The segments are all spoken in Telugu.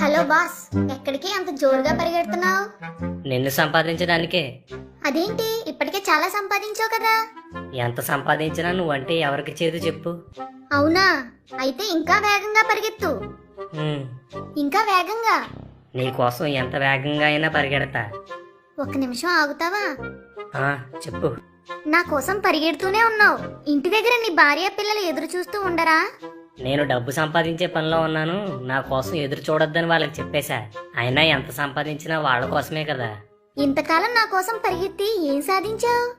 హలో బాస్ ఎక్కడికి అంత జోరుగా పరిగెడుతున్నావు? నిన్ను సంపాదించడానికే. అదేంటి? ఇప్పటికే చాలా సంపాదించావు కదా? ఎంత సంపాదించినా నువ్వంటే ఎవరికి చేదు చెప్పు. అవునా? అయితే ఇంకా వేగంగా పరిగెత్తు. ఇంకా వేగంగా. నీకోసం ఎంత వేగంగా అయినా పరిగెడతా. ఒక్క నిమిషం ఆగుతావా? ఆ, చెప్పు. నా కోసం పరిగెడుతూనే ఉన్నావు. ఇంటి దగ్గర నీ భార్య పిల్లలు ఎదురు చూస్తూ ఉండరా? నేను డబ్బు సంపాదించే పనిలో ఉన్నాను. నా కోసం ఎదురు చూడొద్దని వాళ్ళకి చెప్పేశా. అయినా ఎంత సంపాదించినా వాళ్ళ కోసమే కదా. ఇంతకాలం నా కోసం పరిగెత్తి ఏం సాధించావు?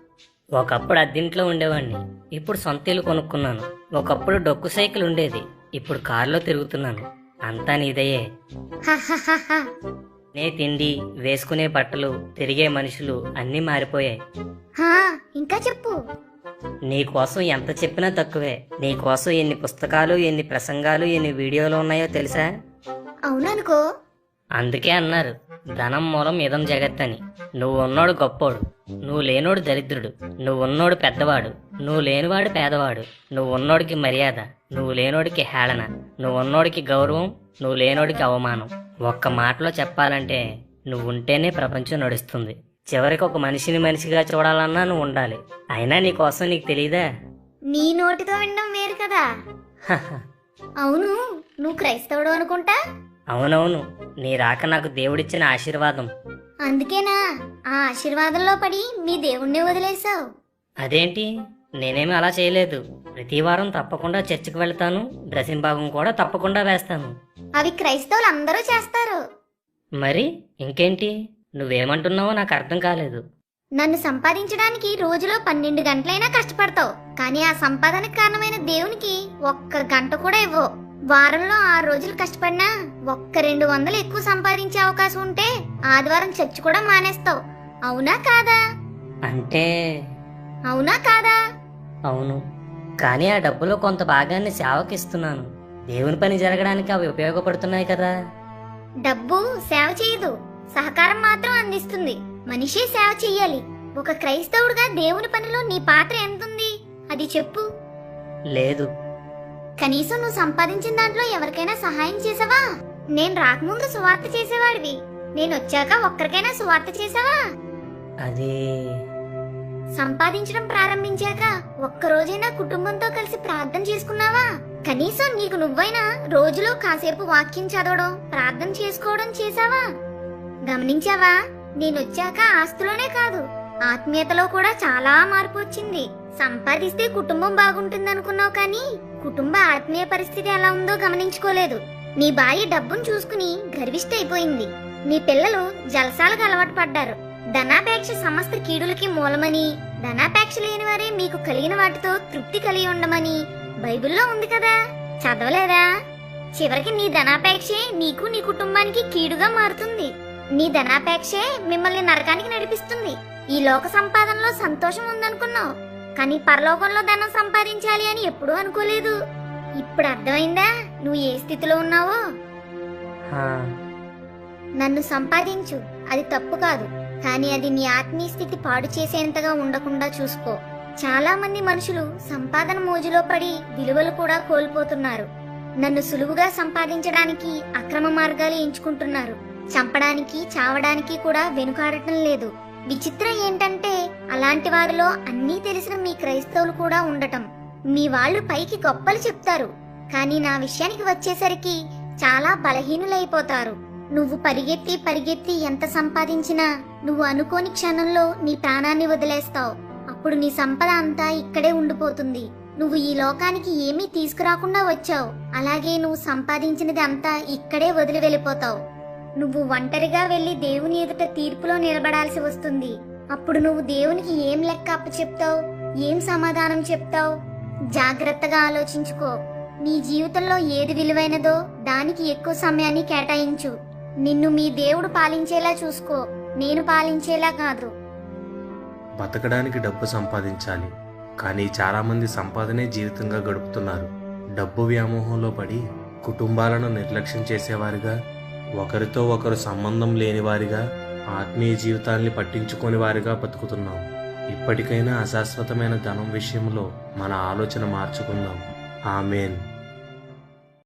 ఒకప్పుడు అద్దెంట్లో ఉండేవాడిని ఇప్పుడు సొంత ఇల్లు కొనుక్కున్నాను. ఒకప్పుడు డొక్కు సైకిల్ ఉండేది. ఇప్పుడు కారులో తిరుగుతున్నాను. అంతా నీదయ్యే. నే తిండి వేసుకునే బట్టలు తిరిగే మనుషులు అన్నీ మారిపోయాయి. హా ఇంకా చెప్పు. నీకోసం ఎంత చెప్పినా తక్కువే. నీకోసం ఎన్ని పుస్తకాలు ఎన్ని ప్రసంగాలు ఎన్ని వీడియోలు ఉన్నాయో తెలుసా? అవుననుకో. అందుకే అన్నారు ధనం మూలం ఇదం జగత్ అని నువ్వు ఉన్నోడు గొప్పోడు. నువ్వు లేనోడు దరిద్రుడు. నువ్వు ఉన్నోడు పెద్దవాడు. నువ్వు లేనివాడు పేదవాడు. నువ్వు ఉన్నోడికి మర్యాద. నువ్వు లేనోడికి హేళన. నువ్వు ఉన్నోడికి గౌరవం. నువ్వు లేనోడికి అవమానం. ఒక్క మాటలో చెప్పాలంటే నువ్వు ఉంటేనే ప్రపంచం నడుస్తుంది. చివరికి ఒక మనిషిని మనిషిగా చూడాలన్నా నువ్వు ఉండాలి. అయినా నీకోసం నీకు తెలీదా? నీ నోటితో వినడం వేరు కదా. అవును నువ్వు క్రైస్తవుడు అనుకుంటా? అవునవును నీ రాక నాకు దేవుడిచ్చిన ఆశీర్వాదం. అందుకేనా ఆ ఆశీర్వాదంలో పడి మీ దేవుణ్ణి వదిలేశావు? అదేంటి? నేనేమి అలా చేయలేదు. ప్రతి వారం తప్పకుండా చర్చికి వెళ్తాను డ్రెస్సింగ్ భాగం కూడా తప్పకుండా వేస్తాను. అవి క్రైస్తవులు అందరూ చేస్తారు. మరి ఇంకేంటి? నువ్వేమంటున్నావో నాకు అర్థం కాలేదు. నన్ను సంపాదించడానికి రోజులో పన్నెండు గంటలైనా కష్టపడతావు. కానీ ఆ సంపాదనకు కారణమైన దేవునికి ఒక్క గంట కూడా ఇవ్వవు. వారంలో ఆరు రోజులు కష్టపడినా ఒక్క రెండు వందలు ఎక్కువ సంపాదించే అవకాశం ఉంటే ఆదివారం చర్చి కూడా మానేస్తావు. అవునా కాదా? అంటే? అవునా కాదా? అవును. కానీ ఆ డబ్బులో కొంత భాగాన్ని సేవకి ఇస్తున్నాను దేవుని పని జరగడానికి అవి ఉపయోగపడుతున్నాయి కదా. డబ్బు సేవ చేయదు. సహకారం మాత్రం అందిస్తుంది. మనిషే సేవ చెయ్యాలి. ఒక క్రైస్తవుడిగా దేవుని పనిలో నీ పాత్ర ఎంతుంది? అది చెప్పు. లేదు. కనీసం నువ్వు సంపాదించిన దాంట్లో ఎవరికైనా సహాయం చేసావా? నేను రాకముందు సువార్త చేసేవాడివి. నేను వచ్చాక ఒక్కరికైనా సువార్త చేసావా? అది. సంపాదించడం ప్రారంభించాక ఒక్క రోజైనా కుటుంబంతో కలిసి ప్రార్థన చేసుకున్నావా? కనీసం నీకు నువ్వైనా రోజులో కాసేపు వాక్యం చదవడం ప్రార్థన చేసుకోవడం చేశావా? గమనించావా? నేనొచ్చాక ఆస్తులోనే కాదు ఆత్మీయతలో కూడా చాలా మార్పు వచ్చింది. సంపాదిస్తే కుటుంబం బాగుంటుందనుకున్నావు కానీ కుటుంబ ఆత్మీయ పరిస్థితి ఎలా ఉందో గమనించుకోలేదు. నీ భార్య డబ్బును చూసుకుని గర్విష్ట అయిపోయింది నీ పిల్లలు జలసాలకు అలవాటు పడ్డారు. ధనాపేక్ష సమస్త కీడులకి మూలమని ధనాపేక్ష లేని వారే మీకు కలిగిన వాటితో తృప్తి కలిగి ఉండమని బైబిల్లో ఉంది కదా. చదవలేదా? చివరికి నీ ధనాపేక్షే నీకు నీ కుటుంబానికి కీడుగా మారుతుంది. నీ ధనాపేక్షే మిమ్మల్ని నరకానికి నడిపిస్తుంది. ఈ లోక సంపాదనలో సంతోషం ఉందనుకున్నావు. కానీ పరలోకంలో ధనం సంపాదించాలి అని ఎప్పుడూ అనుకోలేదు. ఇప్పుడు అర్థమైందా? నువ్వు ఏ స్థితిలో ఉన్నావో? నన్ను సంపాదించు. అది తప్పు కాదు. కానీ అది నీ ఆత్మీయ స్థితి పాడు చేసేంతగా ఉండకుండా చూసుకో. చాలా మంది మనుషులు సంపాదన మోజులో పడి విలువలు కూడా కోల్పోతున్నారు. నన్ను సులువుగా సంపాదించడానికి అక్రమ మార్గాలు ఎంచుకుంటున్నారు. చంపడానికి చావడానికి కూడా వెనుకాడటం లేదు. విచిత్రం ఏంటంటే అలాంటి వారిలో అన్నీ తెలిసిన మీ క్రైస్తవులు కూడా ఉండటం. మీ వాళ్ళు పైకి గొప్పలు చెప్తారు. కానీ నా విషయానికి వచ్చేసరికి చాలా బలహీనులైపోతారు. నువ్వు పరిగెత్తి పరిగెత్తి ఎంత సంపాదించినా నువ్వు అనుకోని క్షణంలో నీ ప్రాణాన్ని వదిలేస్తావు. అప్పుడు నీ సంపద అంతా ఇక్కడే ఉండిపోతుంది. నువ్వు ఈ లోకానికి ఏమీ తీసుకురాకుండా వచ్చావు. అలాగే నువ్వు సంపాదించినది అంతా ఇక్కడే వదిలి వెళ్ళిపోతావు. నువ్వు ఒంటరిగా వెళ్ళి దేవుని ఎదుట తీర్పులో నిలబడాల్సి వస్తుంది. అప్పుడు నువ్వు దేవునికి ఏం లెక్క అప్పచెప్తావు? ఏం సమాధానం చెప్తావు? జాగ్రత్తగా ఆలోచించుకో. నీ జీవితంలో ఏది విలువైనదో దానికి ఎక్కువ సమయాన్ని కేటాయించు. నిన్ను మీ దేవుడు పాలించేలా చూసుకో. నేను పాలించేలా కాదు. బతకడానికి డబ్బు సంపాదించాలి. కానీ చాలామంది సంపాదనే జీవితంగా గడుపుతున్నారు. డబ్బు వ్యామోహంలో పడి కుటుంబాలను నిర్లక్ష్యం చేసేవారిగా ఒకరితో ఒకరు సంబంధం లేనివారిగా ఆత్మీయ జీవితాన్ని పట్టించుకోని వారిగా బతుకుతున్నాం. ఇప్పటికైనా అశాశ్వతమైన ధనం విషయంలో మన ఆలోచన మార్చుకుందాం. ఆమెన్.